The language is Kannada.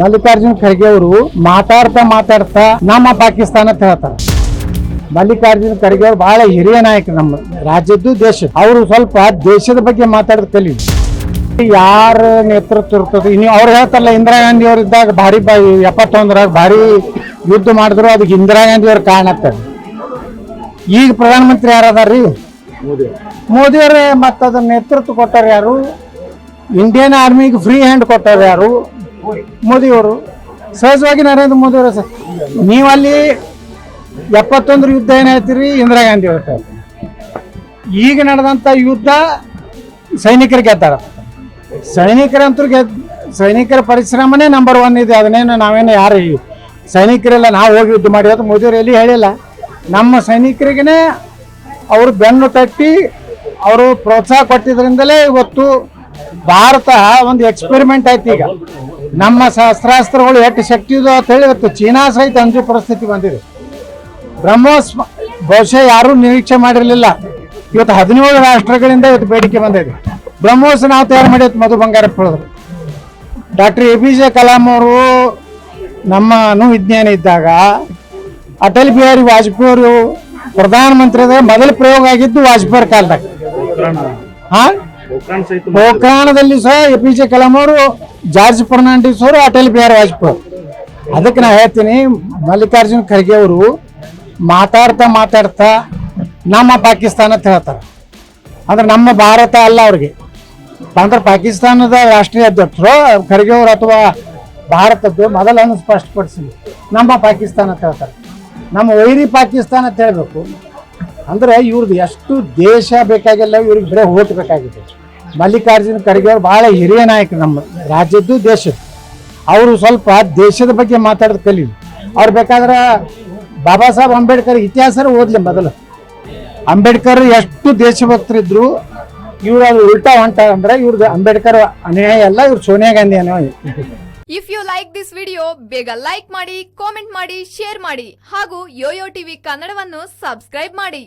ಮಲ್ಲಿಕಾರ್ಜುನ್ ಖರ್ಗೆ ಅವರು ಮಾತಾಡ್ತಾ ಮಾತಾಡ್ತಾ ನಮ್ಮ ಪಾಕಿಸ್ತಾನ ಅಂತ ಹೇಳ್ತಾರೆ. ಮಲ್ಲಿಕಾರ್ಜುನ್ ಖರ್ಗೆ ಅವರು ಬಹಳ ಹಿರಿಯ ನಾಯಕ ನಮ್ಮ ರಾಜ್ಯದ್ದು ದೇಶ ಅವರು ಸ್ವಲ್ಪ ದೇಶದ ಬಗ್ಗೆ ಮಾತಾಡೋದು ಕಲಿ. ಯಾರ ನೇತೃತ್ವ ಇರ್ತದೆ ನೀವು ಅವ್ರು ಹೇಳ್ತಾರಲ್ಲ ಇಂದಿರಾ ಗಾಂಧಿ ಅವ್ರು ಇದ್ದಾಗ ಭಾರಿ ಬಾ ಎಪ್ಪತ್ತೊಂದರಾಗ ಭಾರಿ ಯುದ್ಧ ಮಾಡಿದ್ರು ಅದಕ್ಕೆ ಇಂದಿರಾ ಗಾಂಧಿ ಅವ್ರ ಕಾರಣ ಆಗ್ತದೆ ಈಗ ಪ್ರಧಾನಮಂತ್ರಿ ಯಾರದಾರ್ರಿ? ಮೋದಿ ಅವರೇ. ಮತ್ತೆ ಅದನ್ನ ನೇತೃತ್ವ ಕೊಟ್ಟಾರ ಯಾರು? ಇಂಡಿಯನ್ ಆರ್ಮಿಗೆ ಫ್ರೀ ಹ್ಯಾಂಡ್ ಕೊಟ್ಟಾರ ಯಾರು? ಮೋದಿ ಅವರು ಸಹಜವಾಗಿ ನರೇಂದ್ರ ಮೋದಿ ಅವರ ಸರ್. ನೀವು ಅಲ್ಲಿ ಎಪ್ಪತ್ತೊಂದರ ಯುದ್ಧ ಏನು ಹೇಳ್ತೀರಿ? ಇಂದಿರಾ ಗಾಂಧಿ ಅವ್ರ. ಈಗ ನಡೆದಂತ ಯುದ್ಧ ಸೈನಿಕರು ಗೆದ್ದಾರ. ಸೈನಿಕರಂತೂ ಗೆದ್, ಸೈನಿಕರ ಪರಿಶ್ರಮನೇ ನಂಬರ್ ಒನ್ ಇದೆ. ಅದನ್ನೇನು ನಾವೇನು ಯಾರು ಸೈನಿಕರೆಲ್ಲ ನಾವು ಹೋಗಿ ಯುದ್ಧ ಮಾಡಿ. ಅದು ಮೋದಿಯವರು ಎಲ್ಲಿ ಹೇಳಿಲ್ಲ. ನಮ್ಮ ಸೈನಿಕರಿಗೇ ಅವರು ಬೆನ್ನು ತಟ್ಟಿ ಅವರು ಪ್ರೋತ್ಸಾಹ ಕೊಟ್ಟಿದ್ರಿಂದಲೇ ಇವತ್ತು ಭಾರತ ಒಂದು ಎಕ್ಸ್ಪೆರಿಮೆಂಟ್ ಆಯ್ತು ಈಗ. ನಮ್ಮ ಶಸ್ತ್ರಾಸ್ತ್ರಗಳು ಎಷ್ಟು ಶಕ್ತಿ ಇದೆ ಅಂತ ಹೇಳಿ ಇವತ್ತು ಚೀನಾ ಸಹಿತ ಅಂಜು ಪರಿಸ್ಥಿತಿ ಬಂದಿದೆ. ಬ್ರಹ್ಮೋಸ್ ಬಹುಶಃ ಯಾರೂ ನಿರೀಕ್ಷೆ ಮಾಡಿರಲಿಲ್ಲ. ಇವತ್ತು ಹದಿನೇಳು ರಾಷ್ಟ್ರಗಳಿಂದ ಇವತ್ತು ಬೇಡಿಕೆ ಬಂದಿದೆ. ಬ್ರಹ್ಮೋಸ್ ನಾವು ತಯಾರು ಮಾಡಿ ಮಧು ಬಂಗಾರಪ್ಪ ಹೇಳಿದ್ರು doctor A P J Kalam ಅವರು ನಮ್ಮ ವಿಜ್ಞಾನಿ ಇದ್ದಾಗ ಅಟಲ್ ಬಿಹಾರಿ ವಾಜಪೇಯಿ ಅವರು ಪ್ರಧಾನಮಂತ್ರಿ ಮೊದಲ ಪ್ರಯೋಗ ಆಗಿದ್ದು ವಾಜಪೇಯಿ ಕಾಲದಾಗ. ಹಾ? ಪೋಖ್ರಾಣದಲ್ಲಿ ಸಹ ಎ ಪಿ ಜೆ ಕಲಾಂ ಅವರು ಜಾರ್ಜ್ ಫರ್ನಾಂಡಿಸ್ ಅವರು, ಅಟಲ್ ಬಿಹಾರಿ ವಾಜಪೇಯಿ. ಅದಕ್ಕೆ ನಾ ಹೇಳ್ತೀನಿ, ಮಲ್ಲಿಕಾರ್ಜುನ್ ಖರ್ಗೆ ಅವರು ಮಾತಾಡ್ತಾ ಮಾತಾಡ್ತಾ ನಮ್ಮ ಪಾಕಿಸ್ತಾನ ಅಂತ ಹೇಳ್ತಾರೆ. ಅಂದ್ರೆ ನಮ್ಮ ಭಾರತ ಅಲ್ಲ ಅವ್ರಿಗೆ. ಅಂದ್ರೆ ಪಾಕಿಸ್ತಾನದ ರಾಷ್ಟ್ರೀಯ ಅಧ್ಯಕ್ಷರು, ಖರ್ಗೆ ಅವರು ಅಥವಾ ಭಾರತದ್ದು ಮೊದಲನ್ನು ಸ್ಪಷ್ಟಪಡಿಸಿ ನಮ್ಮ ಪಾಕಿಸ್ತಾನ ಅಂತ ಹೇಳ್ತಾರೆ. ನಮ್ಮ ವೈರಿ ಪಾಕಿಸ್ತಾನ ಅಂತ ಹೇಳಬೇಕು. ಅಂದ್ರೆ ಇವ್ರದ್ದು ಎಷ್ಟು ದೇಶ ಬೇಕಾಗಿಲ್ಲ, ಇವ್ರಿಗೆ ಬರೀ ಓಟ್ ಬೇಕಾಗಿದೆ. ಮಲ್ಲಿಕಾರ್ಜುನ ಖರ್ಗೆ ಅವರು ಬಹಳ ಹಿರಿಯ ನಾಯಕ ನಮ್ಮ ರಾಜ್ಯದ್ದು, ದೇಶದ್ದು. ಅವರು ಸ್ವಲ್ಪ ದೇಶದ ಬಗ್ಗೆ ಮಾತಾಡೋದು ಕಲೀಲಿ. ಅವ್ರು ಬೇಕಾದ್ರೆ ಬಾಬಾ ಸಾಹೇಬ್ ಅಂಬೇಡ್ಕರ್ ಇತಿಹಾಸ ಓದ್ಲಿ ಮೊದಲು. ಅಂಬೇಡ್ಕರ್ ಎಷ್ಟು ದೇಶಭಕ್ತರಿದ್ರು ಇವ್ರು ಅದು ಉಲ್ಟಾ ಹೊಂಟ ಅಂದ್ರೆ ಇವ್ರದ್ದು ಅಂಬೇಡ್ಕರ್ ಅನ್ಯಾಯ ಅಲ್ಲ, ಇವ್ರು ಸೋನಿಯಾ ಗಾಂಧಿ ಅನ್ಯಾಯ. If you like this video ಬೇಗ ಲೈಕ್ ಮಾಡಿ ಕಾಮೆಂಟ್ ಮಾಡಿ ಶೇರ್ ಮಾಡಿ ಹಾಗೂ ಯೋಯೋ ಟಿವಿ ಕನ್ನಡವನ್ನು ಸಬ್ಸ್ಕ್ರೈಬ್ ಮಾಡಿ.